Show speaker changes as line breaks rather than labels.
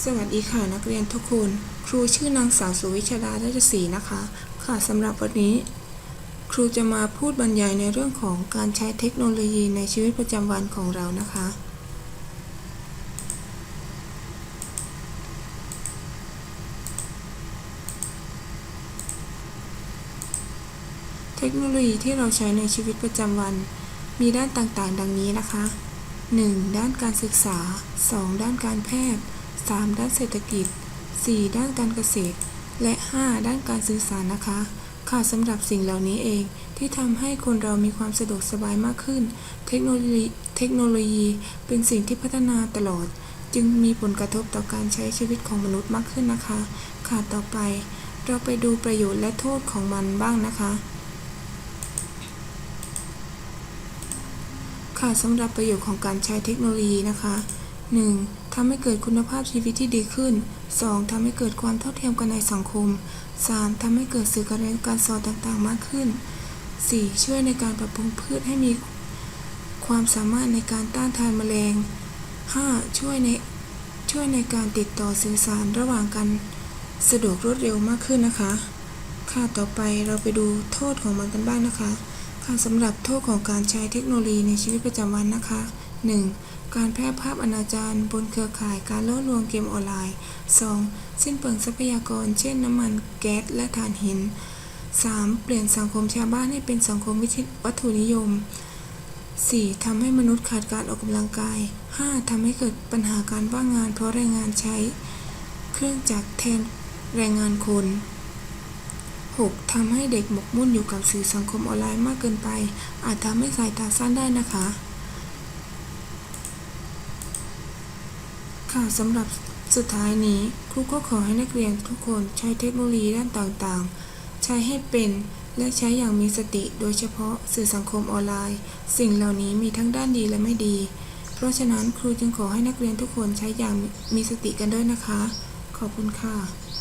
สวัสดีค่ะนักเรียนทุกคน ครูชื่อนางสาวสุวิชดาราชศรีนะคะ ค่ะสำหรับวันนี้ ครูจะมาพูดบรรยายในเรื่องของการใช้เทคโนโลยีในชีวิตประจำวันของเรานะคะ เทคโนโลยีที่เราใช้ในชีวิตประจำวัน มีด้านต่างๆ ดังนี้นะคะ 1. ด้านการศึกษา 2. ด้านการแพทย์ 3. ด้านเศรษฐกิจ 4. ด้านการเกษตร และ 5. ด้านการสื่อสารนะคะ ค่ะสำหรับสิ่งเหล่านี้เองที่ทำให้คนเรามีความสะดวกสบายมากขึ้น เทคโนโลยีเทคโนโลยีเป็นสิ่งที่พัฒนาตลอด จึงมีผลกระทบต่อการใช้ชีวิตของมนุษย์มากขึ้นนะคะ ค่ะต่อไป เราไปดูประโยชน์และโทษของมันบ้างนะคะค่ะสำหรับประโยชน์ของการใช้เทคโนโลยีนะคะ 1. ทำให้เกิดคุณภาพชีวิตที่ดีขึ้น 2. ทำให้เกิดความเท่าเทียมกันในสังคม 3. ทำให้เกิดสื่อการเรียนการสอนต่างๆ มากขึ้น 4. ช่วยในการปรับปรุงพืชให้มีความสามารถในการต้านทานแมลง 5. ช่วยในช่วยในการติดต่อสื่อสารระหว่างกันสะดวกรวดเร็วมากขึ้นนะคะ ค่ะต่อไปเราไปดูโทษของมันกันบ้างนะคะ ค่ะสำหรับโทษของการใช้เทคโนโลยีในชีวิตประจำวันนะคะ 1. การแพร่ภาพอนาจารบนเครือข่ายการล่อลวงเกมออนไลน์ 2. สิ้นเปลืองทรัพยากร เช่น น้ำมันแก๊สและถ่านหิน 3. เปลี่ยนสังคมชาวบ้านให้เป็นสังคมวิธีวัตถุนิยม 4. ทำให้มนุษย์ขาดการออกกำลังกาย 5. ทำให้เกิดปัญหาการว่างงาน เพราะแรงงานใช้ เครื่องจักรแทนแรงงานคน 6. ทำให้เด็กหมกมุ่นอยู่กับสื่อสังคมออนไลน์มากเกินไป อาจทำให้สายตาสั้นได้นะคะ ค่ะสำหรับสุดท้ายนี้ครูก็ขอให้นักเรียนทุกคนใช้เทคโนโลยีด้านต่างๆ ใช้ให้เป็นและใช้อย่างมีสติโดยเฉพาะสื่อสังคมออนไลน์ สิ่งเหล่านี้มีทั้งด้านดีและไม่ดี เพราะฉะนั้นครูจึงขอให้นักเรียนทุกคนใช้อย่างมีสติกันด้วยนะคะ ขอบคุณค่ะ